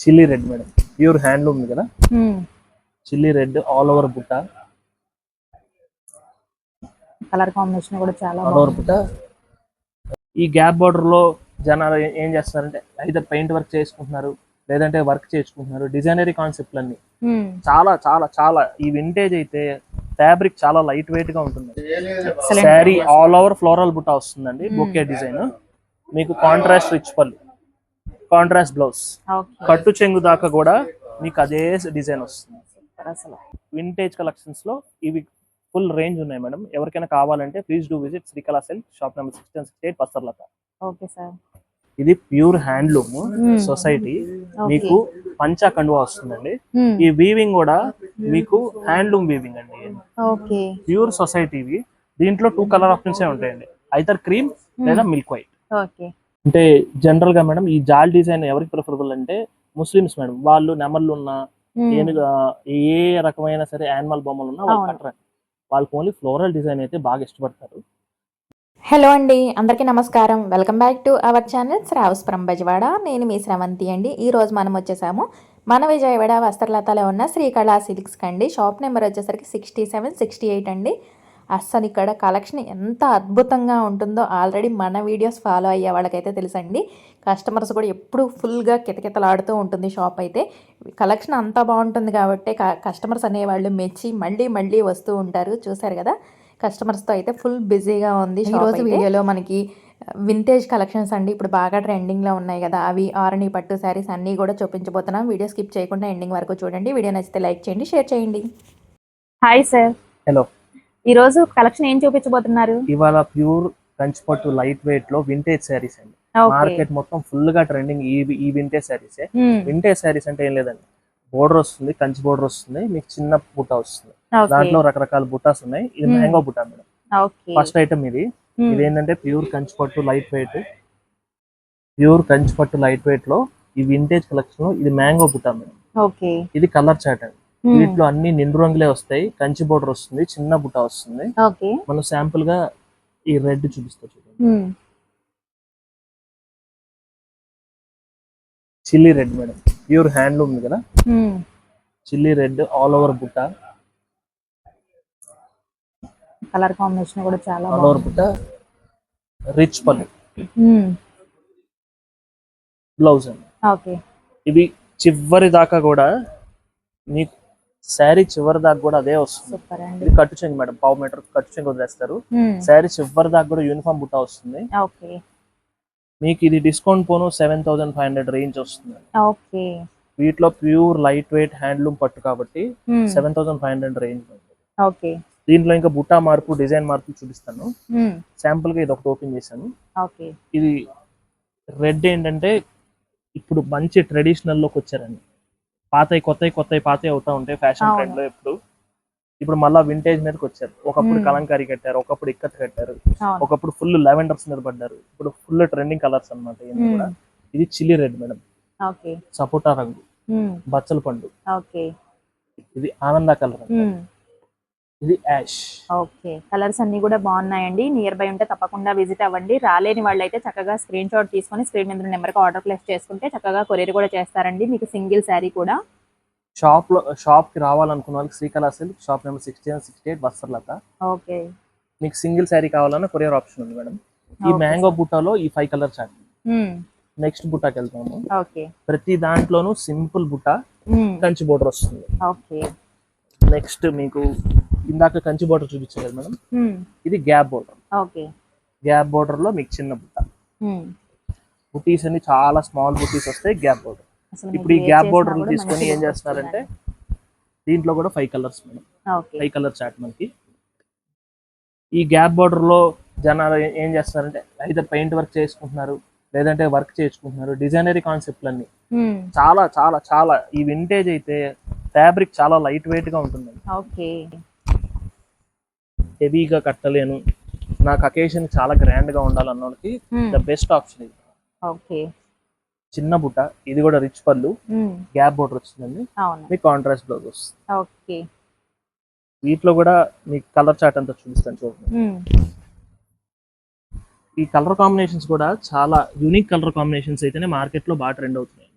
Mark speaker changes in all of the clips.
Speaker 1: Chilli red madam. Pure handloom ఉంది కదా. Chilli red all over బుట్ట.
Speaker 2: కలర్ కాంబినేషన్ కూడా చాలా
Speaker 1: ఆల్ ఓవర్ బుట్ట. ఈ గ్యాప్ బార్డర్లో జనాలు ఏ- చేస్తున్నారంటే అయితే పెయింట్ వర్క్ చేసుకుంటున్నారు లేదంటే వర్క్ చేసుకుంటున్నారు డిజైనరీ కాన్సెప్ట్లు
Speaker 2: Hmm.
Speaker 1: చాలా చాలా చాలా. ఈ వింటేజ్ అయితే ఫ్యాబ్రిక్ చాలా లైట్ వెయిట్గా ఉంటుంది. శారీ ఆల్ ఓవర్ ఫ్లోరల్ బుట్ట వస్తుందండి బొకే డిజైన్. మీకు contrast rich pallu. Contrast blouse కట్టు చెంగు దాకా కూడా మీకు అదే డిజైన్ వస్తుంది. వింటేజ్ కలెక్షన్స్లో ఇవి ఫుల్ రేంజ్ ఉన్నాయి మేడం. ఎవరికైనా కావాలంటే please do visit Srikala silk shop number sixteen sixty eight Vastralatha
Speaker 2: okay sir
Speaker 1: ఇది ప్యూర్ హ్యాండ్లూమ్. సొసైటీ. మీకు పంచా కండువా వస్తుందండి.
Speaker 2: Hmm.
Speaker 1: ఈ వీవింగ్ కూడా మీకు హ్యాండ్లూమ్ వీవింగ్ అండి. ప్యూర్ సొసైటీవి దీంట్లో టూ కలర్ ఆప్షన్స్ ఉంటాయండి. ఐదర్ క్రీమ్ లేదా మిల్క్ వైట్
Speaker 2: ఓకే
Speaker 1: అంటే జనరల్గా మేడం ఈ జాల్ డిజైన్ ఎవరికి ప్రిఫరబుల్ అంటే ముస్లిమ్స్ మేడం. వాళ్ళు నెమళ్ళు ఉన్న. ఏనుగా ఏ రకమైన సరే యానిమల్ బొమ్మలు ఉన్నా వాళ్ళు. కట్టరండి వాళ్ళకి ఓన్లీ ఫ్లోరల్ డిజైన్ అయితే బాగా ఇష్టపడతారు.
Speaker 3: హలో అండి అందరికీ నమస్కారం. Welcome back to our channel Sravas from Bezawada నేను మీ శ్రవంతి అండి. ఈ రోజు మనం వచ్చేసాము మన విజయవాడ వస్త్రలతలో ఉన్న శ్రీకళా సిల్క్స్ కండి. షాప్ నెంబర్ వచ్చేసరికి సిక్స్టీ సెవెన్ సిక్స్టీ ఎయిట్ అండి. అస్సలు ఇక్కడ కలెక్షన్ ఎంత అద్భుతంగా ఉంటుందో ఆల్రెడీ మన వీడియోస్ ఫాలో అయ్యే వాళ్ళకైతే తెలుసండి. కస్టమర్స్ కూడా ఎప్పుడు ఫుల్గా కితకితలాడుతూ ఉంటుంది షాప్ అయితే. కలెక్షన్ అంతా బాగుంటుంది కాబట్టి కస్టమర్స్ అనేవాళ్ళు మెచ్చి మళ్ళీ మళ్ళీ వస్తూ ఉంటారు. చూసారు కదా? కస్టమర్స్తో అయితే ఫుల్ బిజీగా ఉంది ఈ రోజు వీడియోలో మనకి వింటేజ్ కలెక్షన్స్ అండి. ఇప్పుడు బాగా ట్రెండింగ్లో ఉన్నాయి కదా? అవి ఆరణి పట్టు శారీస్ అన్నీ కూడా చూపించబోతున్నాం. వీడియో స్కిప్ చేయకుండా ఎండింగ్ వరకు చూడండి. వీడియో నచ్చితే లైక్ చేయండి షేర్ చేయండి.
Speaker 2: Hi sir.
Speaker 1: హలో.
Speaker 2: ఈ రోజు కలెక్షన్ ఏం చూపించబోతున్నారు?
Speaker 1: ఇవాళ ప్యూర్ కంచిపట్టు లైట్ వెయిట్లో వింటేజ్ శారీస్ అండి. మార్కెట్ మొత్తం ఫుల్గా ట్రెండింగ్ ఈ ఈ వింటేజ్ శారీస్. వింటేజ్ శారీస్ అంటే ఏం లేదండి. బోర్డర్ వస్తుంది కంచి బోర్డర్ వస్తుంది మీకు చిన్న బుట్ట వస్తుంది. దాంట్లో రకరకాల బుట్టాస్ ఉన్నాయి. ఇది. మ్యాంగో బుట్ట మేడం. ఫస్ట్ ఐటమ్ ఇది. ఇది ఏంటంటే pure Kanchipattu light weight pure Kanchipattu light వెయిట్లో ఈ వింటేజ్ కలెక్షన్ ఇది మ్యాంగో బుట్ట మేడం. ఇది కలర్ చాట్ అండి. వీటిలో అన్ని నిండు రంగులే వస్తాయి. కంచి బోర్డర్ వస్తుంది చిన్న బుట్ట వస్తుంది. మనం శాంపుల్గా ఈ రెడ్ చూపిస్తా చూడండి. Chilli red madam. Pure handloom ఉంది కదా. చిల్లీ రెడ్ ఆల్ ఓవర్ బుట్ట.
Speaker 2: కలర్ కాంబినేషన్ కూడా చాలా
Speaker 1: ఆల్ ఓవర్ బుట్ట. రిచ్ పళ్ళు.
Speaker 2: Hmm.
Speaker 1: బ్లౌజ్ అండి. ఇవి చివరి దాకా కూడా మీకు శారీ చివరి దాకా కూడా అదే వస్తుంది. ఇది కట్టు చెంగు మేడం పావు మీటర్ కట్టు చెంగు వదిలేస్తారు. శారీ చివరి దాకా కూడా యూనిఫామ్ బుట్ట వస్తుంది.
Speaker 2: ఓకే.
Speaker 1: మీకు ఇది డిస్కౌంట్ పోను seven thousand five hundred range వస్తుంది.
Speaker 2: ఓకే.
Speaker 1: వీటిలో ప్యూర్ లైట్ వెయిట్ హ్యాండ్లూమ్ పట్టు కాబట్టి. Seven thousand five hundred range
Speaker 2: okay.
Speaker 1: దీంట్లో ఇంకా బుట్టా మార్పు డిజైన్ మార్పు చూపిస్తాను. శాంపుల్గా ఇది ఒకటి ఓపెన్ చేశాను. ఇది రెడ్ ఏంటంటే ఇప్పుడు మంచి ట్రెడిషనల్లోకి వచ్చారండి. పాతవి కొత్తవి కొత్తవి పాతవి అవుతా ఉంటాయి. ఫ్యాషన్. ట్రెండ్లో ఎప్పుడు. ఇప్పుడు మళ్ళా వింటేజ్ మీదకి వచ్చారు. ఒకప్పుడు. కలంకారీ కట్టారు ఒకప్పుడు ఇక్కత్ కట్టారు ఒకప్పుడు ఫుల్ లెవెండర్స్ మీద పడ్డారు. ఇప్పుడు ఫుల్ ట్రెండింగ్ కలర్స్. కూడా. ఇది చిల్లీ రెడ్ మేడం సపోటా రంగు. బచ్చల పండు. ఇది ఆనంద కలర్. ఇది యాష్.
Speaker 2: ఓకే. కలర్స్ అన్ని కూడా బాగున్నాయండి. నియర్ బై ఉంటే తప్పకుండా విజిట్ అవ్వండి. రాలేని వాళ్ళైతే చక్కగా స్క్రీన్ షాట్ తీసుకొని స్క్రీన్ మీద నెంబర్కి ఆర్డర్ ప్లేస్ చేసుకుంటే చక్కగా కొరియర్ కూడా చేస్తారండి. మీకు సింగిల్ శారీ కూడా.
Speaker 1: షాప్లో షాప్కి రావాలనుకున్న వాళ్ళకి Srikala silk shop number sixty sixty eight Vastralatha
Speaker 2: okay.
Speaker 1: మీకు సింగిల్ శారీ కావాలన్నా కొరియర్ ఆప్షన్ ఉంది మేడం. ఈ మ్యాంగో బుట్టాలో ఈ five colour chart
Speaker 2: Hmm.
Speaker 1: Next బుట్టాకి వెళ్తాము
Speaker 2: ఓకే.
Speaker 1: ప్రతి దాంట్లోనూ సింపుల్ బుట్ట. కంచి బోర్డర్ వస్తుంది.
Speaker 2: ఓకే.
Speaker 1: నెక్స్ట్ మీకు ఇందాక కంచి బోర్డర్ చూపించారు కదా మేడం. ఇది గ్యాప్ బోర్డర్
Speaker 2: ఓకే.
Speaker 1: గ్యాప్ బోర్డర్లో మీకు చిన్న బుట్ట. బుటీస్ అన్ని చాలా స్మాల్ బుటీస్ వస్తాయి గ్యాప్ బోర్డర్ ఇప్పుడు ఈ గ్యాప్ బోర్డర్ తీసుకొని ఏం చేస్తున్నారంటే దీంట్లో కూడా five colours madam. Five colour chart మనకి. ఈ గ్యాప్ బోర్డర్లో జనాలు ఏ- చేస్తున్నారంటే అయితే పెయింట్ వర్క్ చేసుకుంటున్నారు లేదంటే వర్క్ చేసుకుంటున్నారు డిజైనరీ కాన్సెప్ట్లు అన్ని. చాలా చాలా చాలా. ఈ వింటేజ్ అయితే ఫ్యాబ్రిక్ చాలా లైట్ వెయిట్గా ఉంటుంది హెవీగా కట్టలేను. నాకు అకేషన్ చాలా గ్రాండ్గా ఉండాలన్న వాళ్ళకి
Speaker 2: Hmm.
Speaker 1: ద బెస్ట్ ఆప్షన్ ఇది.
Speaker 2: ఓకే
Speaker 1: చిన్న బుట్ట ఇది కూడా rich pallu
Speaker 2: Hmm.
Speaker 1: Gap border వచ్చిందండి. మీకు కాంట్రాస్ట్ బ్లౌజ్ వస్తుంది.
Speaker 2: ఓకే
Speaker 1: వీటిలో కూడా మీకు కలర్ చాట్ అంతా చూపిస్తాను చూడండి.
Speaker 2: Hmm.
Speaker 1: ఈ కలర్ కాంబినేషన్స్ కూడా చాలా యూనిక్ కలర్ కాంబినేషన్స్ అయితేనే మార్కెట్లో బాగా ట్రెండ్ అవుతున్నాయి.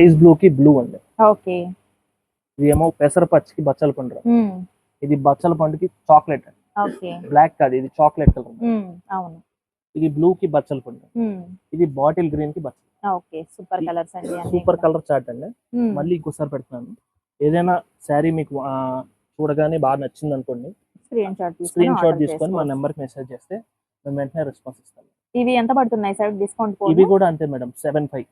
Speaker 1: ఐస్ బ్లూ కి బ్లూ అండి.
Speaker 2: ఓకే.
Speaker 1: ఇది ఏమో పెసర పచ్చికి బచ్చల పండు ఇది బచ్చల పండుకి చాక్లెట్ అండి.
Speaker 2: ఓకే.
Speaker 1: బ్లాక్ కాదు ఇది చాక్లెట్ కలర్
Speaker 2: అవును.
Speaker 1: ఇది బ్లూ కి బచ్చల పండు ఇది బాటిల్ గ్రీన్కి బచ్చల
Speaker 2: ఓకే సూపర్ కలర్స్ అండి
Speaker 1: సూపర్. కలర్ చార్ట్ అండి. మళ్ళీ ఇంకోసారి పెడుతున్నాను. ఏదైనా శారీ మీకు చూడగానే బాగా నచ్చింది అనుకోండి
Speaker 2: స్క్రీన్ షాట్ తీసుకొని
Speaker 1: స్క్రీన్ షాట్ తీసుకొని మా. నెంబర్కి మెసేజ్ చేస్తే మేము వెంటనే రెస్పాన్స్ ఇస్తాం.
Speaker 2: ఇవి ఎంత పడుతున్నాయి సార్? డిస్కౌంట్
Speaker 1: ఇవి కూడా అంతే మేడం సెవెన్ ఫైవ్.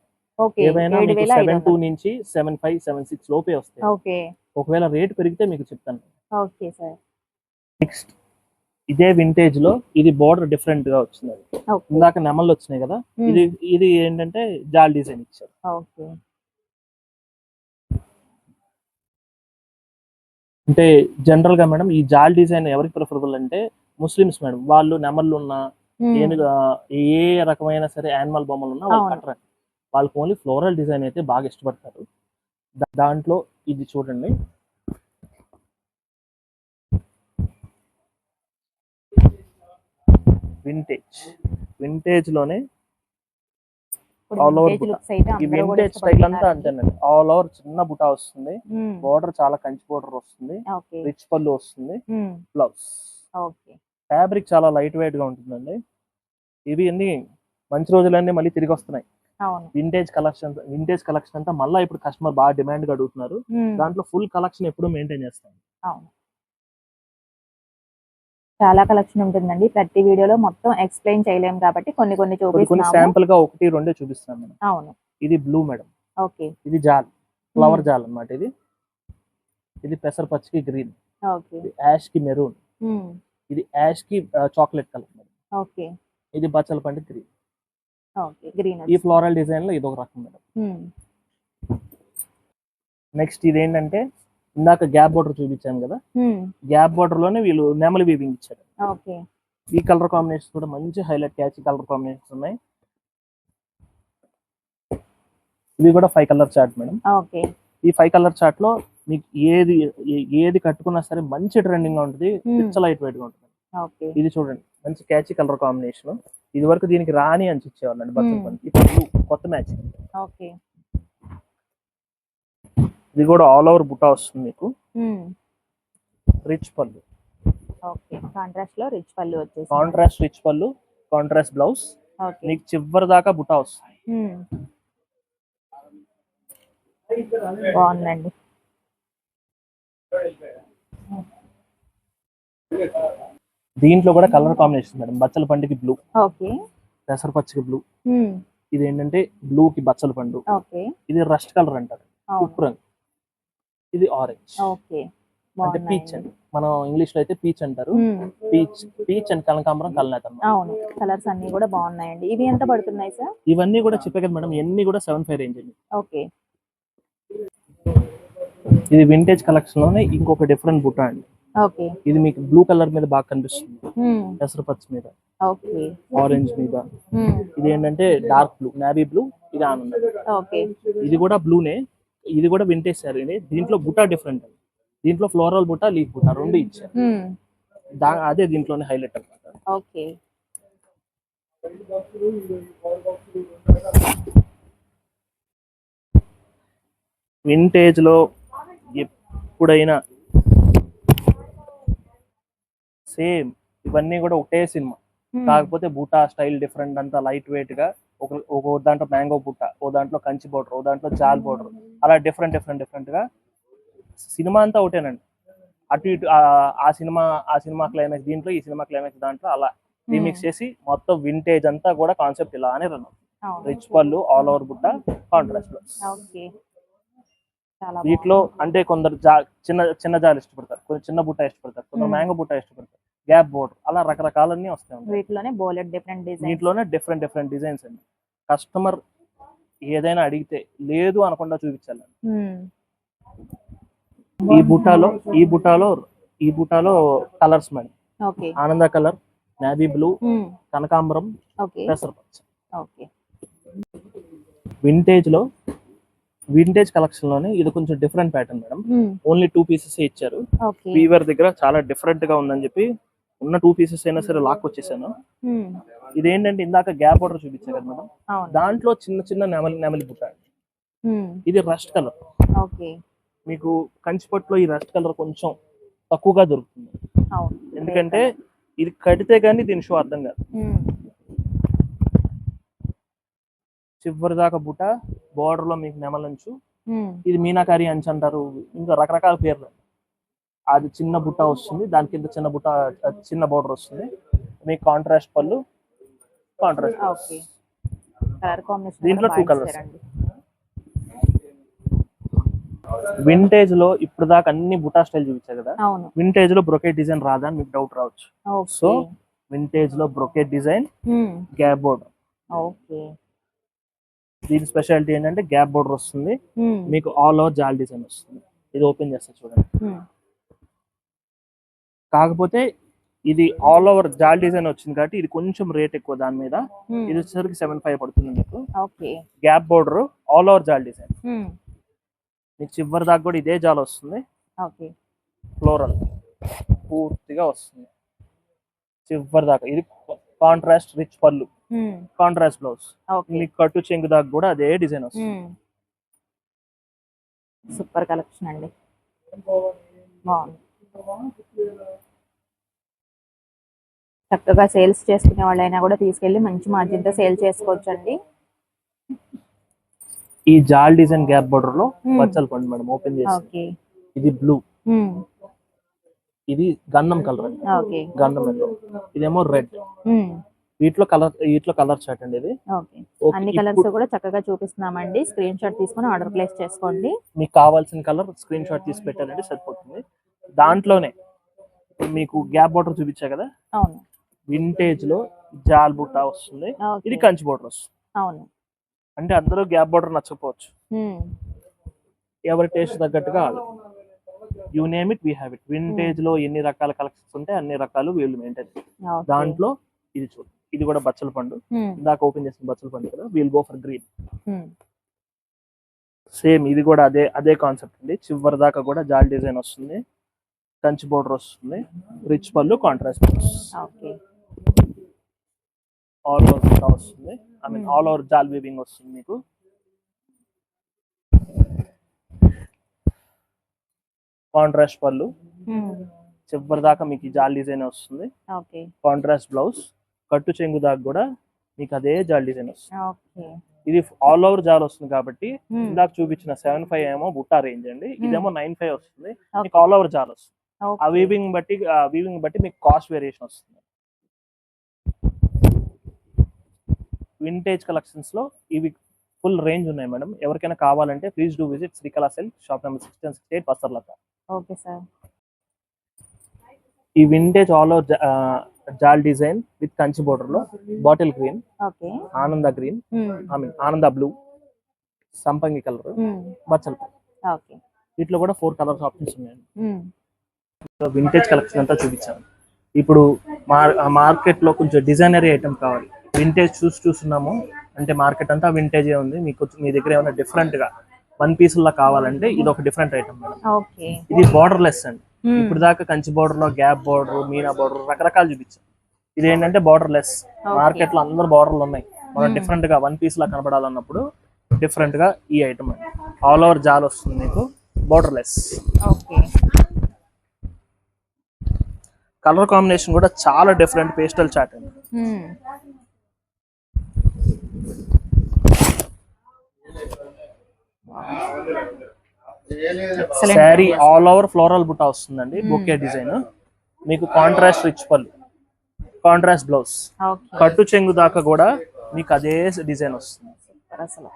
Speaker 1: మీకు
Speaker 2: ఐదు
Speaker 1: సెవెన్ టూ. నుంచి సెవెన్ ఫైవ్ సెవెన్ సిక్స్ లోపే వస్తాయి.
Speaker 2: ఓకే.
Speaker 1: ఒకవేళ రేట్ పెరిగితే మీకు చెప్తాను.
Speaker 2: Okay sir.
Speaker 1: నెక్స్ట్ ఇదే వింటేజ్లో ఇది బోర్డర్ డిఫరెంట్గా వచ్చింది ఇందాక నెమళ్ళు వచ్చినాయి కదా? ఇది ఇది ఏంటంటే జాల్ డిజైన్ ఇచ్చారు. అంటే జనరల్గా మేడం ఈ జాల్ డిజైన్ ఎవరికి ప్రిఫరబుల్ అంటే ముస్లిమ్స్ మేడం. వాళ్ళు నెమళ్ళు ఉన్న ఏనుగా ఏ రకమైన సరే యానిమల్ బొమ్మలు ఉన్నా వాళ్ళు. వాళ్ళకి ఓన్లీ ఫ్లోరల్ డిజైన్ అయితే బాగా ఇష్టపడతారు. దాంట్లో ఇది చూడండి. వింటేజ్
Speaker 2: looks అయితే
Speaker 1: ఈ వింటేజ్ స్టైల్ అంతా. అంతేనండి ఆల్ ఓవర్ చిన్న బుటా వస్తుంది. బోర్డర్ చాలా కంచి బోర్డర్ వస్తుంది. రిచ్ పళ్ళు వస్తుంది. బ్లౌజ్
Speaker 2: ఓకే
Speaker 1: ఫ్యాబ్రిక్ చాలా లైట్ వెయిట్గా ఉంటుందండి. ఇవి అన్ని మంచి రోజులన్నీ మళ్ళీ తిరిగి వస్తున్నాయి. వింటేజ్ కలెక్షన్ వింటేజ్ కలెక్షన్ అంతా మళ్ళీ ఇప్పుడు కస్టమర్ బాగా డిమాండ్ అడుగుతున్నారు. దాంట్లో ఫుల్ కలెక్షన్ ఎప్పుడు మెయింటైన్ చేస్తాం
Speaker 2: చాలా కలెక్షన్ ఉంటుందండి. ప్రతి వీడియోలో మొత్తం ఎక్స్ప్లెయిన్ చేయలేము కాబట్టి కొన్ని కొన్ని చూపిస్తున్నాము
Speaker 1: శాంపుల్గా ఒకటి రెండే చూపిస్తాం మేడం
Speaker 2: అవును.
Speaker 1: ఇది బ్లూ మేడం
Speaker 2: ఓకే.
Speaker 1: ఇది జాల్. ఫ్లవర్ జాల్ అన్నమాట ఇది. ఇది పెసర పచ్చికి గ్రీన్
Speaker 2: ఓకే
Speaker 1: యాష్కి మెరూన్ ఇది యాష్కి చాక్లెట్ కలర్ మేడం
Speaker 2: ఓకే.
Speaker 1: ఇది బచ్చల పండు గ్రీన్ ఈ ఫ్లోరల్ డిజైన్లో ఇది ఒక రకం మేడం. నెక్స్ట్ ఇది ఏంటంటే ఇందాక గ్యాప్ బోర్డర్ చూపించాను కదా? గ్యాప్ బోర్డర్లోనే వీళ్ళు నెమలి వీవింగ్ ఇచ్చారు.
Speaker 2: ఓకే
Speaker 1: ఈ కలర్ కాంబినేషన్ కూడా మంచి హైలైట్ క్యాచ్ కలర్ కాంబినేషన్స్ ఉన్నాయి. ఇవి కూడా five colour chart madam.
Speaker 2: Okay
Speaker 1: ఈ ఫైవ్ కలర్ చార్ట్లో మీకు ఏది ఏది కట్టుకున్నా సరే మంచి ట్రెండింగ్గా ఉంటుంది
Speaker 2: Hmm.
Speaker 1: పిచ్చ లైట్ వెయిట్గా ఉంటుంది. ఇది చూడండి మంచి క్యాచ్ కలర్ కాంబినేషన్ ఇది వరకు దీనికి రాని అని ఇచ్చేవాళ్ళండి బచ్చల
Speaker 2: Hmm.
Speaker 1: ఇప్పుడు కొత్త మ్యాచ్.
Speaker 2: ఓకే.
Speaker 1: ఇది కూడా ఆల్ ఓవర్ బుటా వస్తుంది మీకు. రిచ్ పళ్ళు
Speaker 2: ఓకే. కాంట్రాస్ట్లో రిచ్ పళ్ళు వచ్చేసి
Speaker 1: కాంట్రాస్ట్ రిచ్ పళ్ళు కాంట్రాస్ట్ బ్లౌజ్. మీకు చివరి దాకా బుటా వస్తుంది.
Speaker 2: ఉమ్. బాగుందండి.
Speaker 1: దీంట్లో కూడా కలర్ కాంబినేషన్ మేడం. బచ్చల పండుకి బ్లూ
Speaker 2: ఓకే.
Speaker 1: పెసర పచ్చికి బ్లూ ఇది ఏంటంటే బ్లూ కి బచ్చల పండు.
Speaker 2: ఓకే.
Speaker 1: ఇది రస్ట్ కలర్ అంటారు. ఉప్పు రంగు. ఇది ఆరెంజ్
Speaker 2: ఓకే.
Speaker 1: అంటే పీచ్ అండి. మనం ఇంగ్లీష్లో అయితే పీచ్ అంటారు. పీచ్ పీచ్ అండ్ కనకాంబరం కలనేత
Speaker 2: అవును. కలర్స్ అన్ని కూడా బాగున్నాయండి. ఇవి ఎంత పడుతున్నాయి సార్?
Speaker 1: ఇవన్నీ కూడా చెప్పే కదా మేడం ఇవన్నీ కూడా సెవెన్ ఫైవ్ రేంజ్ అండి.
Speaker 2: ఓకే.
Speaker 1: ఇది వింటేజ్ కలెక్షన్లోనే ఇంకొక డిఫరెంట్ బుట్ట అండి. ఇది మీకు బ్లూ కలర్ మీద బాగా కనిపిస్తుంది. పెసర పచ్చి మీద. ఆరెంజ్ మీద. ఇది ఏంటంటే డార్క్ బ్లూ నావీ బ్లూ ఇది ఆనందం. ఇది కూడా బ్లూనే. ఇది కూడా వింటేజ్ సారీ దీంట్లో బుట్ట డిఫరెంట్. దీంట్లో ఫ్లోరల్ బుట్ట లీఫ్ బుట్ట రెండు ఇచ్చారు. అదే దీంట్లోనే హైలైట్ అనమాట
Speaker 2: ఓకే.
Speaker 1: వింటేజ్లో ఎప్పుడైనా సేమ్ ఇవన్నీ కూడా ఒకటే సినిమా.
Speaker 2: ఉమ్,
Speaker 1: కాకపోతే బూటా స్టైల్ డిఫరెంట్ అంతా లైట్ వెయిట్గా ఒక దాంట్లో మ్యాంగో బుట్ట ఓ దాంట్లో కంచి బోర్డర్ ఓ దాంట్లో జాల్ బోర్డర్ అలా డిఫరెంట్ డిఫరెంట్ డిఫరెంట్గా సినిమా అంతా ఒకటేనండి. అటు ఇటు ఆ- సినిమా ఆ సినిమా క్లైమాక్స్ దీంట్లో ఈ సినిమా క్లైమాక్స్ దాంట్లో అలా రీమిక్స్ చేసి మొత్తం వింటేజ్ అంతా కూడా కాన్సెప్ట్ ఇలానే రన్ రిచ్ పళ్ళు ఆల్ ఓవర్ బుట్ట కాంట్రాస్ట్
Speaker 2: చాలా
Speaker 1: వీటిలో అంటే కొందరు జా చిన్న చిన్న జాలు ఇష్టపడతారు కొంచెం చిన్న బుట్ట ఇష్టపడతారు కొందరు
Speaker 2: Hmm.
Speaker 1: మ్యాంగో బుట్ట ఇష్టపడతారు. గ్యాప్ బోర్డర్ అలా రకరకాలన్నీ వస్తాయి.
Speaker 2: వీటిలోనే బోలెట్ డిఫరెంట్ డిజైన్
Speaker 1: వీటిలోనే డిఫరెంట్ డిఫరెంట్ డిజైన్స్ అండి. కస్టమర్ ఏదైనా అడిగితే లేదు అనకుండా చూపించాలి ఈ బుట్టాలో ఈ బుట్టాలో ఈ బుట్టాలో కలర్స్ మేడం. ఆనంద కలర్ నావీ బ్లూ కనకాంబరం
Speaker 2: ఓకే.
Speaker 1: పెసర
Speaker 2: వింటేజ్లో
Speaker 1: వింటేజ్ కలెక్షన్లోనే ఇది కొంచెం different pattern madam. Only two pieces ఇచ్చారు. వీవర్ దగ్గర చాలా డిఫరెంట్గా ఉందని చెప్పి ఉన్న టూ పీసెస్ అయినా సరే లాక్ వచ్చేసాను. ఇదేంటంటే ఇందాక గ్యాప్ ఆర్డర్ చూపించాను కదా మేడం దాంట్లో చిన్న చిన్న నెమలి నెమలి బుట్ట ఇది రస్ట్ కలర్
Speaker 2: ఓకే.
Speaker 1: మీకు కంచిపట్టులో ఈ రస్ట్ కలర్ కొంచెం తక్కువగా దొరుకుతుంది. ఎందుకంటే ఇది కడితే కానీ దీని షో అర్థం కాదు. చివరి దాకా బుట్ట border లో మీకు నెమలంచు. ఇది మీనాకారి అంచు అంటారు. ఇంకా రకరకాల పేర్లు. అది చిన్న బుట్ట వస్తుంది. దాని కింద చిన్న బుట్ట చిన్న బోర్డర్ వస్తుంది. మీకు కాంట్రాస్ట్ పళ్ళు కాంట్రాస్ట్ దీంట్లో two colours. వింటేజ్లో ఇప్పుడు దాకా అన్ని బుటా స్టైల్ చూపించాయి కదా? వింటేజ్లో బ్రొకెట్ డిజైన్ రాదా అని మీకు డౌట్ రావచ్చు. సో వింటేజ్లో బ్రొకెట్ డిజైన్ గ్యాప్ బోర్డర్ దీని స్పెషాలిటీ ఏంటంటే గ్యాప్ బోర్డర్ వస్తుంది.
Speaker 2: ఉమ్,
Speaker 1: మీకు ఆల్ ఓవర్ జాల్ డిజైన్ వస్తుంది. ఇది ఓపెన్ చేస్తా చూడండి.
Speaker 2: ఉమ్,
Speaker 1: కాకపోతే ఇది ఆల్ ఓవర్ జాల్ డిజైన్ వచ్చింది కాబట్టి ఇది కొంచెం రేట్ ఎక్కువ దాని మీద.
Speaker 2: ఉమ్,
Speaker 1: ఇది వచ్చేసరికి సెవెన్ ఫైవ్ పడుతుంది మీకు.
Speaker 2: Okay
Speaker 1: gap border all over జాల్ డిజైన్ మీకు చివరి దాకా కూడా ఇదే జాల్ వస్తుంది. ఫ్లోరల్ పూర్తిగా వస్తుంది. చివరి దాకా. ఇది కాంట్రాస్ట్ రిచ్ పళ్ళు. కాంట్రాస్ట్ బ్లౌజ్
Speaker 2: ఓకే
Speaker 1: మీకు కట్టు చెంగు దాకా కూడా అదే డిజైన్ వస్తుంది.
Speaker 2: సూపర్ కలెక్షన్ అండి. బాగుంది. చక్కగా సేల్స్ చేసుకునే వాళ్ళైనా కూడా తీసుకెళ్ళి మంచి మార్జిన్తో సేల్ చేసుకోవచ్చు అండి
Speaker 1: ఈ జాల్ డిజైన్ గ్యాప్
Speaker 2: బోర్డర్లో.
Speaker 1: బచ్చలు పండు మేడం ఓపెన్ చేసి. ఇది బ్లూ ఇది గంధం కలర్
Speaker 2: ఓకే.
Speaker 1: గంధం ఎల్లో ఇదేమో రెడ్ వీటిలో కలర్ వీటిలో కలర్ చాట్ అండి ఇది.
Speaker 2: అన్ని కలర్స్ కూడా చక్కగా చూపిస్తున్నామండి. స్క్రీన్ షాట్ తీసుకొని ఆర్డర్ ప్లేస్ చేసుకోండి.
Speaker 1: మీకు కావాల్సిన కలర్ స్క్రీన్ షాట్ తీసి పెట్టారంటే సరిపోతుంది. దాంట్లోనే మీకు గ్యాప్ బోర్డర్ చూపించా కదా?
Speaker 2: అవును.
Speaker 1: వింటేజ్లో జాల్ బుట్ట వస్తుంది. ఇది కంచి బోర్డర్ వస్తుంది.
Speaker 2: అవును.
Speaker 1: అంటే అందరూ గ్యాప్ బోర్డర్ నచ్చకపోవచ్చు. ఎవరి టేస్ట్ తగ్గట్టుగా you name it we have it. వింటేజ్లో ఎన్ని రకాల కలెక్షన్స్ ఉంటాయి అన్ని రకాలు వీళ్ళు మెయింటైన్. దాంట్లో ఇది చూడు. ఇది కూడా బచ్చల పండు. ఇందాక ఓపెన్ చేసిన బచ్చల పండు కదా? We'll go for green. Same ఇది కూడా అదే అదే కాన్సెప్ట్ అండి. చివరి దాకా కూడా జాల్ డిజైన్ వస్తుంది. కంచి బోర్డర్ వస్తుంది. రిచ్ పళ్ళు కాంట్రాస్ట్
Speaker 2: ఓకే.
Speaker 1: ఆల్ ఓవర్ కూడా వస్తుంది. I mean. ఆల్ ఓవర్ జాల్ వీవింగ్ వస్తుంది మీకు. కాంట్రాస్ట్ పళ్ళు. చివరి దాకా మీకు జాల్ డిజైన్ వస్తుంది. Contrast blouse. కట్టు చెంగు దాకా కూడా మీకు అదే జాల్ డిజైన్ వస్తుంది. ఇది ఆల్ ఓవర్ జాల్ వస్తుంది కాబట్టి ఇందాక చూపించిన సెవెన్ ఫైవ్ ఏమో బుట్టా రేంజ్ అండి. ఇదేమో నైన్ ఫైవ్ వస్తుంది. మీకు ఆల్ ఓవర్ జాల్ వస్తుంది. ఆ. వీవింగ్ బట్టి వీవింగ్ బట్టి మీకు కాస్ట్ వేరియేషన్ వస్తుంది. వింటేజ్ కలెక్షన్స్లో ఇవి ఫుల్ రేంజ్ ఉన్నాయి మేడం. ఎవరికైనా కావాలంటే please do visit Srikala cell shop number sixteen sixty eight
Speaker 2: okay sir.
Speaker 1: ఈ వింటేజ్ ఆల్ ఓవర్ జాల్ డిజైన్ విత్ కంచి బోర్డర్లో బాటిల్ గ్రీన్ ఆనంద గ్రీన్ ఐ మీన్ ఆనంద బ్లూ సంపంగి కలర్ బచ్చల్
Speaker 2: ఓకే.
Speaker 1: వీటిలో కూడా ఫోర్ కలర్స్ ఆప్షన్స్ ఉన్నాయండి వింటేజ్ కలెక్షన్ అంతా చూపించాను. ఇప్పుడు మార్ మార్కెట్లో కొంచెం డిజైనరీ ఐటమ్ కావాలి. వింటేజ్ చూసి చూస్తున్నాము. అంటే మార్కెట్ అంతా వింటేజే ఉంది. మీకు మీ దగ్గర ఏమైనా డిఫరెంట్గా వన్ పీస్ లా కావాలంటే ఇది ఒక డిఫరెంట్ ఐటమ్ ఇది బార్డర్ లెస్ అండి.
Speaker 2: ఉమ్,
Speaker 1: ఇప్పుడు దాకా కంచి బార్డర్లో గ్యాప్ బార్డర్ మీనా బార్డర్ రకరకాలు చూపించాం. ఇది ఏంటంటే బార్డర్ లెస్ మార్కెట్లో అందరు బార్డర్లు ఉన్నాయి. మనం డిఫరెంట్గా వన్ పీస్ లా కనపడాలన్నప్పుడు డిఫరెంట్గా ఈ ఐటమ్ అండి. ఆల్ ఓవర్ జాల్ వస్తుంది మీకు. Border less
Speaker 2: okay.
Speaker 1: Colour combination కూడా చాలా డిఫరెంట్ పేస్టల్ చాట్ అండి. శారీ ఆల్ ఓవర్ ఫ్లోరల్ బుట్ట వస్తుందండి బొకే డిజైన్. మీకు కాంట్రాస్ట్ రిచ్ పళ్ళు కాంట్రాస్ట్ బ్లౌజ్. కట్టు చెంగు దాకా కూడా మీకు అదే డిజైన్ వస్తుంది.
Speaker 2: అసలు.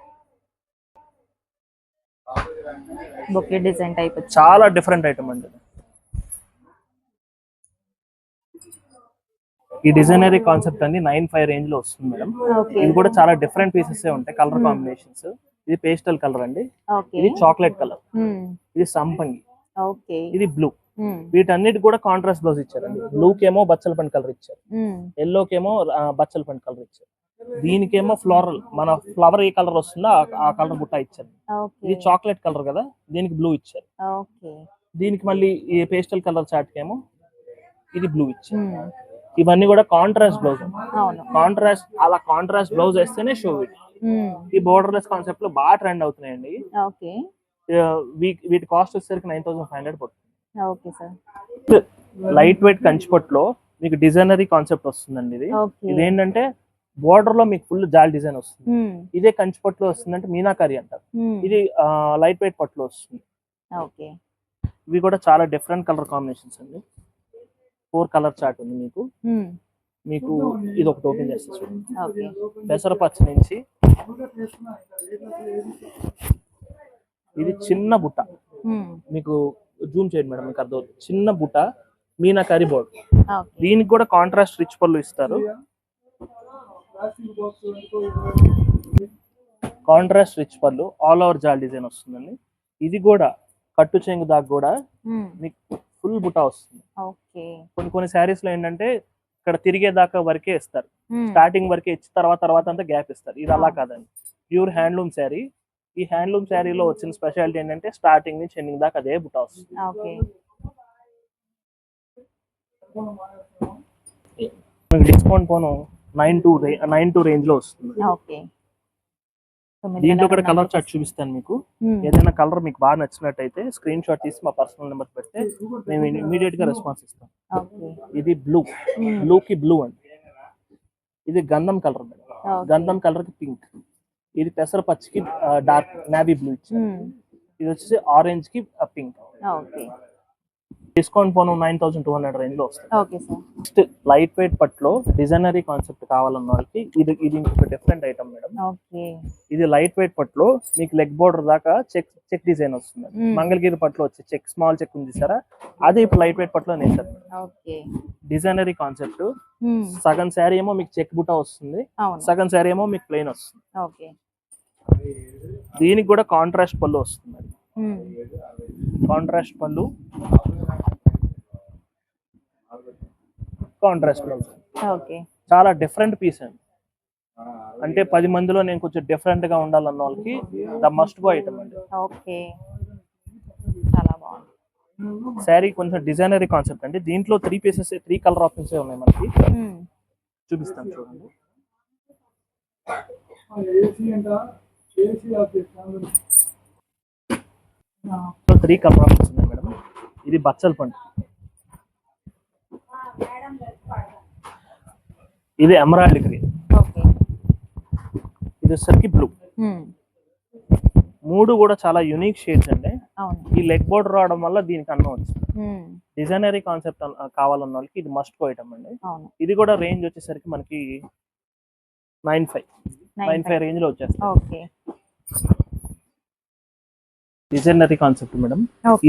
Speaker 2: బొకే డిజైన్ టైప్
Speaker 1: చాలా డిఫరెంట్ ఐటమ్ అండి. ఈ డిజైనరీ కాన్సెప్ట్ అండి నైన్ ఫైవ్ రేంజ్లో వస్తుంది మేడం ఇది కూడా చాలా డిఫరెంట్ పీసెస్ ఉంటాయి కలర్ కాంబినేషన్స్ ఇది పేస్టల్ కలర్ అండి. ఇది చాక్లెట్ కలర్
Speaker 2: ఉమ్,
Speaker 1: ఇది సంపంగి ఇది బ్లూ
Speaker 2: ఉమ్,
Speaker 1: వీటన్నిటి కూడా కాంట్రాస్ట్ బ్లౌజ్ ఇచ్చారండి. బ్లూకి ఏమో బచ్చల పండు కలర్ ఇచ్చారు.
Speaker 2: ఉమ్,
Speaker 1: ఎల్లోకేమో బచ్చల పండు కలర్ ఇచ్చారు. దీనికేమో ఫ్లోరల్ మన ఫ్లవర్ ఏ కలర్ వస్తుందో ఆ- కలర్ బుట్ట ఇచ్చారు. ఇది చాక్లెట్ కలర్ కదా దీనికి బ్లూ ఇచ్చారు. దీనికి మళ్ళీ ఈ పేస్టల్ కలర్ చాట్కేమో ఇది బ్లూ ఇచ్చారు. ఇవన్నీ కూడా కాంట్రాస్ట్ బ్లౌజ్ కాంట్రాస్ట్ అలా కాంట్రాస్ట్ బ్లౌజ్ వేస్తేనే షో ఇట్ ఈ బోర్డర్ లెస్ కాన్సెప్ట్లో బాగా ట్రెండ్ అవుతున్నాయండి.
Speaker 2: ఓకే.
Speaker 1: ఆ, వీ- వీటి కాస్ట్ వచ్చేసరికి నైన్ థౌసండ్ ఫైవ్ హండ్రెడ్ పడుతుంది.
Speaker 2: Okay sir.
Speaker 1: లైట్ వెయిట్ కంచిపట్లో మీకు డిజైనరీ కాన్సెప్ట్ వస్తుందండి ఇది.
Speaker 2: ఓకే.
Speaker 1: ఇది ఏంటంటే బోర్డర్లో మీకు ఫుల్ జాల్ డిజైన్ వస్తుంది. ఇదే కంచిపట్లో వస్తుందంటే మీనాకారి అంటారు. ఇది లైట్ వెయిట్ పట్టులో వస్తుంది.
Speaker 2: ఓకే.
Speaker 1: ఇవి కూడా చాలా డిఫరెంట్ కలర్ కాంబినేషన్స్ అండి. ఫోర్ కలర్ చార్ట్ ఉంది మీకు. మీకు ఇది ఒకటి ఓపెన్ చేస్తే చూడండి పెసరపచ్చ నుంచి ఇది చిన్న బుట్ట. మీకు జూమ్ చేయండి మేడం మీకు అర్థం చిన్న బుట్ట మీనాకారి బోర్డ్.
Speaker 2: ఓకే.
Speaker 1: దీనికి కూడా కాంట్రాస్ట్ రిచ్ పళ్ళు ఇస్తారు. కాంట్రాస్ట్ రిచ్ పళ్ళు ఆల్ ఓవర్ జాల్ డిజైన్ వస్తుందండి. ఇది కూడా కట్టు చెంగు దాకా కూడా మీకు ఫుల్ బుట్ట వస్తుంది. కొన్ని కొన్ని శారీస్లో ఏంటంటే ఇక్కడ తిరిగే దాకా వరకే ఇస్తారు. స్టార్టింగ్ వరకే ఇచ్చి తర్వాత తర్వాత అంతా గ్యాప్ ఇస్తారు. ఇది అలా కాదండి. Pure handloom saree. ఈ హ్యాండ్లూమ్ శారీలో వచ్చిన స్పెషాలిటీ ఏంటంటే స్టార్టింగ్ నుంచి ఎండింగ్ దాకా అదే బుట్ట వస్తుంది. డిస్కౌంట్ పోను నైన్ టూ నైన్ టూ రేంజ్లో వస్తుంది దీంట్లో కూడా కలర్ చార్ట్ చూపిస్తాను మీకు. ఏదైనా కలర్ మీకు బాగా నచ్చినట్టయితే స్క్రీన్ షాట్ తీసి మా పర్సనల్ నెంబర్ పెడితే మేము ఇమీడియట్గా రెస్పాన్స్ ఇస్తాం.
Speaker 2: ఓకే
Speaker 1: ఇది బ్లూ బ్లూ కి బ్లూ అండి. ఇది గంధం కలర్. గంధం కలర్కి పింక్ ఇది పెసర పచ్చికి డార్క్ నావీ బ్లూ ఇది వచ్చేసి ఆరెంజ్కి పింక్
Speaker 2: ఓకే
Speaker 1: డిస్కౌంట్ పోను నైన్ థౌసండ్ టూ హండ్రెడ్ రేంజ్లో వస్తుంది నెక్స్ట్ లైట్ వెయిట్ పట్లో డిజైనరీ కాన్సెప్ట్ కావాలన్న వాళ్ళకి ఇది ఇది ఇంకొక డిఫరెంట్ ఐటమ్ మేడం ఇది లైట్ వెయిట్ పట్లో మీకు లెగ్ బోర్డర్ దాకా చెక్ చెక్ డిజైన్ వస్తుంది. మంగళగిరి పట్లో వచ్చే చెక్ స్మాల్ చెక్ ఉంది సారా? అదే ఇప్పుడు లైట్ వెయిట్ పట్లో నేసారు డిజైనరీ కాన్సెప్ట్ సగం శారీ ఏమో మీకు చెక్ బుటా వస్తుంది. సగం శారీ ఏమో మీకు ప్లెయిన్ వస్తుంది.
Speaker 2: ఓకే.
Speaker 1: దీనికి కూడా కాంట్రాస్ట్ పళ్ళు వస్తుంది. కాంట్రాస్ట్ పళ్ళు కాంట్రాస్ట్ బ్లౌజ్
Speaker 2: ఓకే.
Speaker 1: చాలా డిఫరెంట్ పీస్ అండి. అంటే పది మందిలో నేను కొంచెం డిఫరెంట్గా ఉండాలన్న వాళ్ళకి ద మస్ట్ గో ఐటమ్ అండి.
Speaker 2: ఓకే. చాలా బాగుంది.
Speaker 1: శారీ కొంచెం డిజైనరీ కాన్సెప్ట్ అండి. దీంట్లో three pieces three colour options ఉన్నాయి మనకి. చూపిస్తాను చూడండి. సో త్రీ కలర్ ఆప్షన్స్ ఉన్నాయి మేడం. ఇది బచ్చల పండు. ఇది ఎమరాల్డ్ గ్రీన్ ఇది వచ్చేసరికి బ్లూ. మూడు కూడా చాలా యూనిక్ షేడ్స్ అండి. ఈ లెగ్ బోర్డర్ రావడం వల్ల దీనికి అన్నం వచ్చింది. డిజైనరీ కాన్సెప్ట్ కావాలన్న వాళ్ళకి ఇది మస్ట్ ఐటమ్ అండి. ఇది కూడా రేంజ్ వచ్చేసరికి మనకి నైన్ ఫైవ్ నైన్ ఫైవ్ రేంజ్లో వచ్చేస్తుంది.
Speaker 2: ఓకే.
Speaker 1: డిజైనరీ కాన్సెప్ట్ మేడం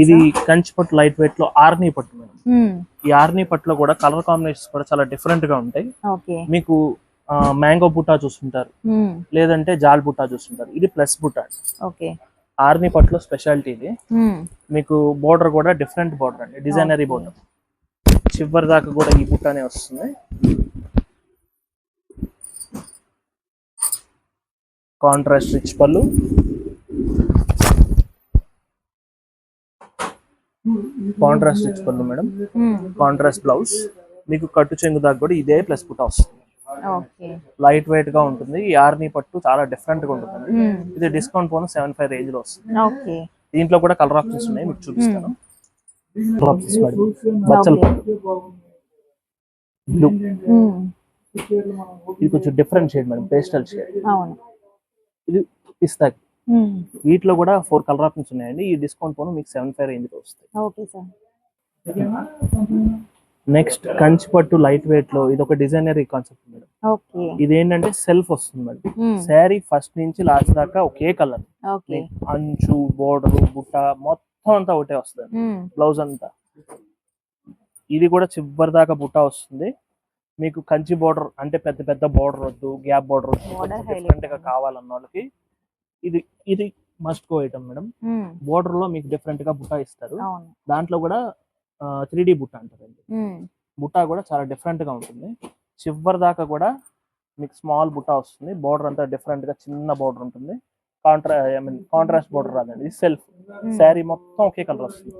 Speaker 1: ఇది కంచి పట్టు లైట్ వెయిట్లో ఆర్నీ పట్టు మేడం
Speaker 2: ఉమ్,
Speaker 1: ఈ ఆర్నీ పట్టులో కూడా కలర్ కాంబినేషన్స్ కూడా చాలా డిఫరెంట్గా ఉంటాయి. మీకు మ్యాంగో బుట్టా చూస్తుంటారు
Speaker 2: ఉమ్,
Speaker 1: లేదంటే జాల్ బుట్టా చూస్తుంటారు ఇది ప్లస్ బుట్టా
Speaker 2: ఓకే
Speaker 1: ఆర్నీ పట్టులో స్పెషాలిటీ ఇది.
Speaker 2: ఉమ్,
Speaker 1: మీకు బోర్డర్ కూడా డిఫరెంట్ బోర్డర్ అండి. డిజైనరీ. బోర్డర్ చివరి దాకా కూడా ఈ బుట్టానే వస్తుంది. కాంట్రాస్ట్ రిచ్ పళ్ళు. కాంట్రాస్ట్ పళ్ళు మేడం.
Speaker 2: Um,
Speaker 1: contrast blouse. మీకు కట్టు చెంగు దాకా కూడా ఇదే ప్లస్ బుట్ట వస్తుంది.
Speaker 2: ఓకే.
Speaker 1: లైట్ వెయిట్గా ఉంటుంది. ఈ ఆర్నీ పట్టు చాలా డిఫరెంట్గా ఉంటుంది
Speaker 2: ఉమ్,
Speaker 1: ఇది డిస్కౌంట్ పోను సెవెన్ ఫైవ్ రేంజ్లో వస్తుంది.
Speaker 2: ఓకే.
Speaker 1: దీంట్లో కూడా కలర్ ఆప్షన్స్ ఉన్నాయి. మీకు చూపిస్తాను. కలర్ ఆప్షన్స్ బచ్చల్ ఇది కొంచెం different shade madam. Pastel shade
Speaker 2: అవును.
Speaker 1: ఇది పిస్తా వీటిలో కూడా ఫోర్ కలర్ ఆప్షన్స్ ఉన్నాయండి. ఈ డిస్కౌంట్ పోను మీకు సెవెన్ ఫైవ్ రేంజ్లో
Speaker 2: ఓకే సార్.
Speaker 1: నెక్స్ట్ కంచి పట్టు లైట్ వెయిట్లో ఇది ఒక డిజైనరీ కాన్సెప్ట్ మేడం.
Speaker 2: ఓకే.
Speaker 1: ఇది ఏంటంటే సెల్ఫ్ వస్తుంది మేడం. శారీ ఫస్ట్ నుంచి లాస్ట్ దాకా ఒకే కలర్.
Speaker 2: ఓకే.
Speaker 1: అంచు బోర్డర్ బుట్ట మొత్తం అంతా ఒకటే వస్తుంది. బ్లౌజ్ అంతా. ఇది కూడా చివరి దాకా బుట్ట వస్తుంది. మీకు కంచి బోర్డర్ అంటే పెద్ద పెద్ద బోర్డర్ వద్దు గ్యాప్ బోర్డర్ వద్దు డిఫరెంట్గా కావాలన్న వాళ్ళకి ఇది ఇది మస్ట్ గో ఐటమ్ మేడం బోర్డర్లో మీకు డిఫరెంట్గా బుట్ట ఇస్తారు. దాంట్లో కూడా త్రీ డి బుట్ట అంటారండి.
Speaker 2: ఉమ్,
Speaker 1: బుట్ట కూడా చాలా డిఫరెంట్గా ఉంటుంది. చివరి దాకా కూడా మీకు స్మాల్ బుట్ట వస్తుంది. బోర్డర్ అంతా డిఫరెంట్గా చిన్న బోర్డర్ ఉంటుంది. Contra I mean contrast border రాదండి. ఇది సెల్ఫ్ శారీ మొత్తం ఒకే కలర్ వస్తుంది.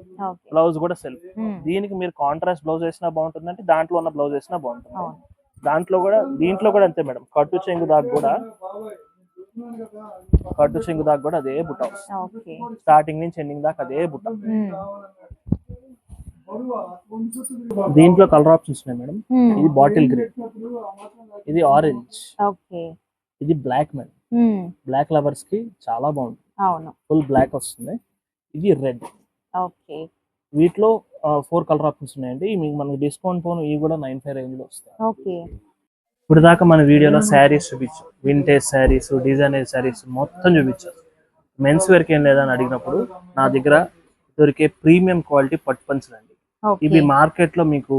Speaker 1: బ్లౌజ్ కూడా సెల్ఫ్
Speaker 2: ఉమ్,
Speaker 1: దీనికి మీరు కాంట్రాస్ట్ బ్లౌజ్ వేసినా బాగుంటుంది అంటే దాంట్లో ఉన్న బ్లౌజ్ వేసినా బాగుంటుంది దాంట్లో కూడా దీంట్లో కూడా అంతే మేడం కట్టు చెంగు దాకా కూడా కట్టు చెంగు దాకా కూడా అదే బుట్ట. స్టార్టింగ్ నుంచి ఎండింగ్ దాకా అదే బుట్ట. దీంట్లో కలర్ ఆప్షన్స్ ఉన్నాయి మేడం. ఇది బాటిల్ గ్రీన్ ఇది ఆరెంజ్.
Speaker 2: ఓకే.
Speaker 1: ఇది బ్లాక్ మేడం. బ్లాక్ లవర్స్కి చాలా బాగుంటుంది. ఫుల్ బ్లాక్ వస్తుంది. ఇది రెడ్.
Speaker 2: ఓకే.
Speaker 1: వీటిలో ఫోర్ కలర్ ఆప్షన్స్ ఉన్నాయండి. మీకు మనకి డిస్కౌంట్ పోను ఇవి కూడా నైన్ ఫైవ్ రేంజ్లో వస్తాయి.
Speaker 2: ఓకే.
Speaker 1: ఇప్పుడు దాకా మన వీడియోలో శారీస్ చూపించాం. వింటేజ్ శారీస్ డిజైనర్ శారీస్ మొత్తం చూపించాం. మెన్స్ వేర్కి ఏం లేదని అడిగినప్పుడు నా దగ్గర దొరికే ప్రీమియం క్వాలిటీ పట్టు పంచలు అండి. ఇవి మార్కెట్లో మీకు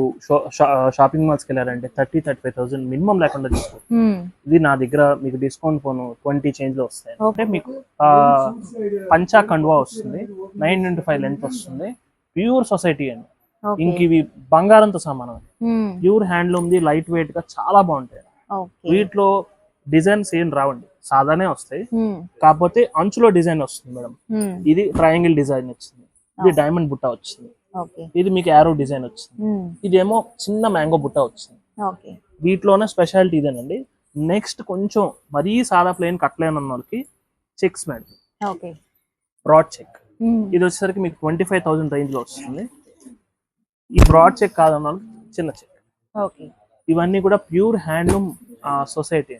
Speaker 1: షాపింగ్ మాల్స్కి వెళ్ళారంటే thirty thirty five thousand minimum లేకుండా తీసుకో
Speaker 2: ఉమ్.
Speaker 1: ఇది నా దగ్గర మీకు డిస్కౌంట్ పోను ట్వంటీ చేంజ్లో వస్తాయి. అంటే మీకు పంచా కండువా వస్తుంది. నైన్ ఇంటూ ఫైవ్ లెంత్ వస్తుంది. ప్యూర్ సొసైటీ అండి. ఇంక ఇవి బంగారంతో సమానం. ప్యూర్ హ్యాండ్లూమ్ ది లైట్ వెయిట్గా చాలా బాగుంటాయి. వీటిలో డిజైన్స్ ఏం రావండి. సాదానే వస్తాయి. కాకపోతే అంచులో డిజైన్ వస్తుంది మేడం. ఇది ట్రయాంగిల్ డిజైన్ వచ్చింది. ఇది డైమండ్ బుట్ట వచ్చింది. ఇది మీకు యారో డిజైన్ వచ్చింది. ఇదేమో చిన్న మ్యాంగో బుట్ట వచ్చింది. వీటిలోనే స్పెషాలిటీ ఇదేనండి. నెక్స్ట్ కొంచెం మరీ సాదా ప్లేన్ కట్టలేని వాళ్ళకి checks madam
Speaker 2: okay.
Speaker 1: Broad check. ఇది వచ్చేసరికి మీకు ట్వంటీ ఫైవ్ థౌసండ్ రేంజ్లో వస్తుంది. ఈ బ్రాడ్ చెక్ కాదన్న చిన్న చెక్
Speaker 2: ఓకే.
Speaker 1: ఇవన్నీ కూడా ప్యూర్ హ్యాండ్లూమ్ సొసైటీ.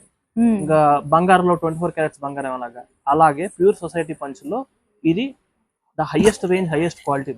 Speaker 1: ఇంకా బంగారంలో ట్వంటీ ఫోర్ క్యారెట్స్ బంగారం అలాగా అలాగే ప్యూర్ సొసైటీ పంచులో ఇది the highest range highest quality.